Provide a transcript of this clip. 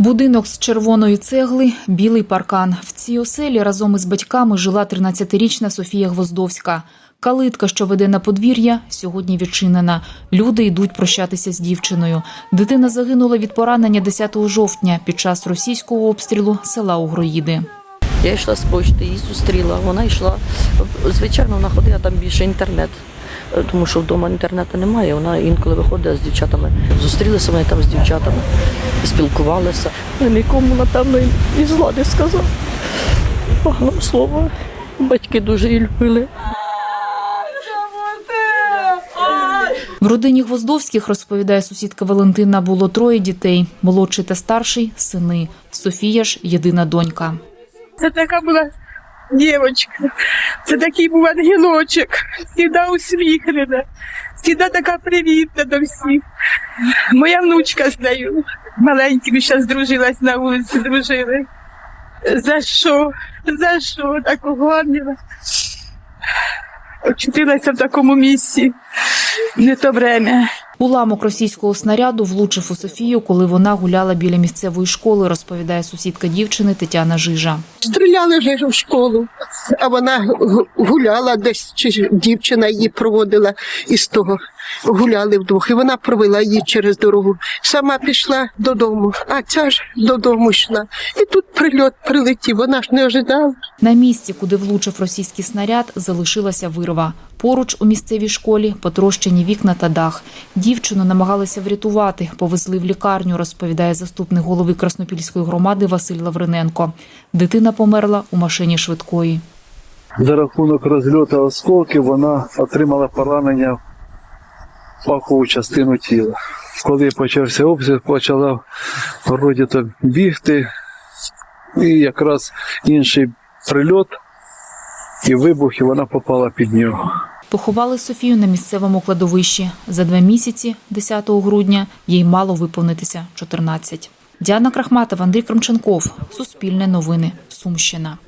Будинок з червоної цегли, білий паркан. В цій оселі разом із батьками жила 13-річна Софія Гвоздовська. Калитка, що веде на подвір'я, сьогодні відчинена. Люди йдуть прощатися з дівчиною. Дитина загинула від поранення 10 жовтня під час російського обстрілу села Угроїди. Я йшла з почти, її зустріла. Вона йшла. Звичайно, вона ходила там більше інтернет, тому що вдома інтернету немає. Вона інколи виходила з дівчатами. Зустрілися вони там з дівчатами, спілкувалися. Але нікому, напевно, і зла не сказав. Поганого слова. Батьки дуже її любили. В родині Гвоздовських, розповідає сусідка Валентина, було троє дітей: молодший та старший сини. Софія ж єдина донька. Це така була дівчинка, це такий був ангелочок, завжди усміхнена, завжди така привітна до всіх. Моя внучка з нею маленькими зараз здружилась на вулиці, дружили. За що? За що такого ангела? Очутилася в такому місці. Не то время. Уламок російського снаряду влучив у Софію, коли вона гуляла біля місцевої школи, розповідає сусідка дівчини Тетяна Жижа. Стріляли вже в школу, а вона гу- гуляла десь, чи дівчина її проводила із того. Гуляли вдвох, і вона провела її через дорогу. Сама пішла додому, а ця ж додому йшла. І тут прильот прилетів, вона ж не ожидала. На місці, куди влучив російський снаряд, залишилася вирва. Поруч у місцевій школі потрощені вікна та дах. Дівчину намагалися врятувати, повезли в лікарню, розповідає заступник голови Краснопільської громади Василь Лавриненко. Дитина померла у машині швидкої. За рахунок розльоту осколків вона отримала поранення в пахову частину тіла. Коли почався обстріл, почала вроді так бігти, і якраз інший прильот і вибух, і вона попала під нього. Поховали Софію на місцевому кладовищі. За два місяці, 10 грудня, їй мало виповнитися 14. Діана Крахматова, Андрій Кремченков. Суспільне новини. Сумщина.